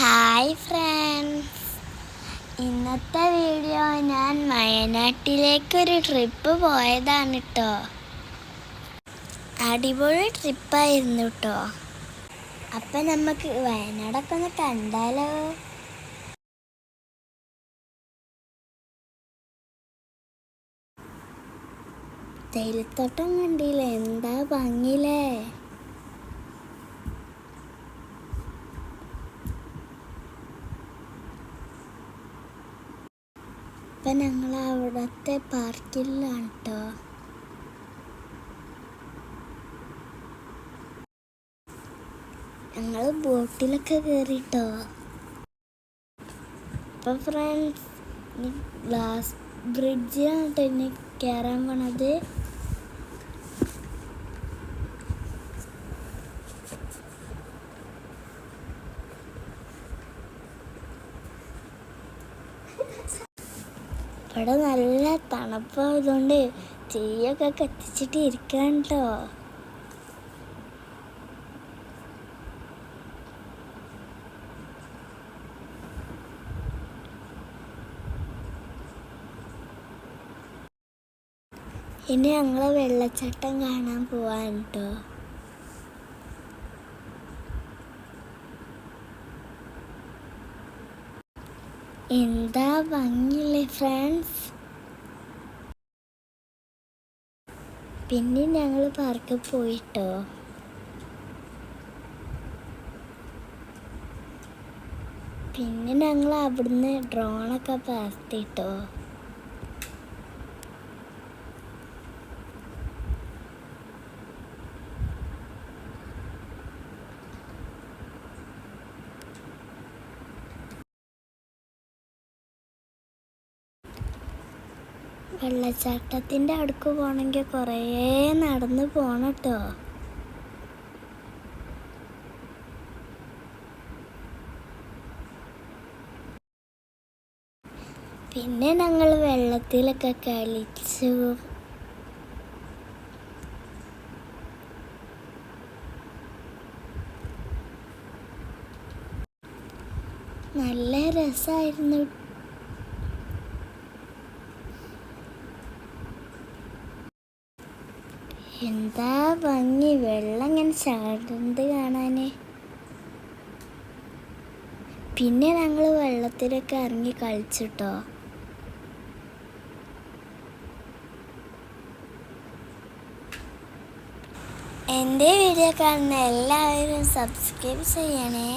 Hi friends ഇന്നത്തെ video ഞാൻ വയനാട്ടിലേക്ക് ഒരു ട്രിപ്പ് പോയതാണ് കേട്ടോ അടിപൊളി ട്രിപ്പായിരുന്നു കേട്ടോ അപ്പം നമുക്ക് വയനാടൊക്കെ ഒന്ന് കണ്ടാലോ? തേയിലത്തോട്ടം കണ്ടില്ലേ? എന്താ ഭംഗിയില്ലേ ഇപ്പം ഞങ്ങൾ അവിടുത്തെ പാർക്കിലാണ് കേട്ടോ ഞങ്ങൾ ബോട്ടിലൊക്കെ കയറിട്ടോ അപ്പം ഫ്രണ്ട്സ് ഗ്ലാസ് ബ്രിഡ്ജിലാണ് കേട്ടോ ഇനി കയറാൻ പോണത്. ഇവിടെ നല്ല തണുപ്പായതുകൊണ്ട് തീയൊക്കെ കത്തിച്ചിട്ട് ഇരിക്കാൻ കേട്ടോ ഇനി ഞങ്ങൾ വെള്ളച്ചാട്ടം കാണാൻ പോവാൻ കേട്ടോ എന്താ ഭംഗിയില്ലേ ഫ്രണ്ട്സ് പിന്നെ ഞങ്ങൾ പാർക്കിൽ പോയിട്ടോ? പിന്നെ ഞങ്ങൾ അവിടുന്ന് ഡ്രോണൊക്കെ പറത്തിട്ടോ വെള്ളച്ചാട്ടത്തിന്റെ അടുക്ക് പോകണമെങ്കിൽ കുറേ നടന്ന് പോകണം കേട്ടോ പിന്നെ ഞങ്ങൾ വെള്ളത്തിലൊക്കെ കളിച്ചു. നല്ല രസമായിരുന്നു എന്താ ഭംഗി? വെള്ളം ഇങ്ങനെ ചാടുന്നത് കാണാന്. പിന്നെ ഞങ്ങൾ വെള്ളത്തിലൊക്കെ ഇറങ്ങി കളിച്ചിട്ടോ? എന്റെ വീഡിയോ കാണുന്ന എല്ലാവരും സബ്സ്ക്രൈബ് ചെയ്യണേ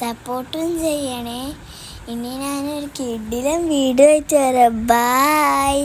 സപ്പോർട്ടും ചെയ്യണേ. ഇനി ഞാനൊരു കിഡിലും വീഡിയോ ആയിട്ട് വരാം. ബായ്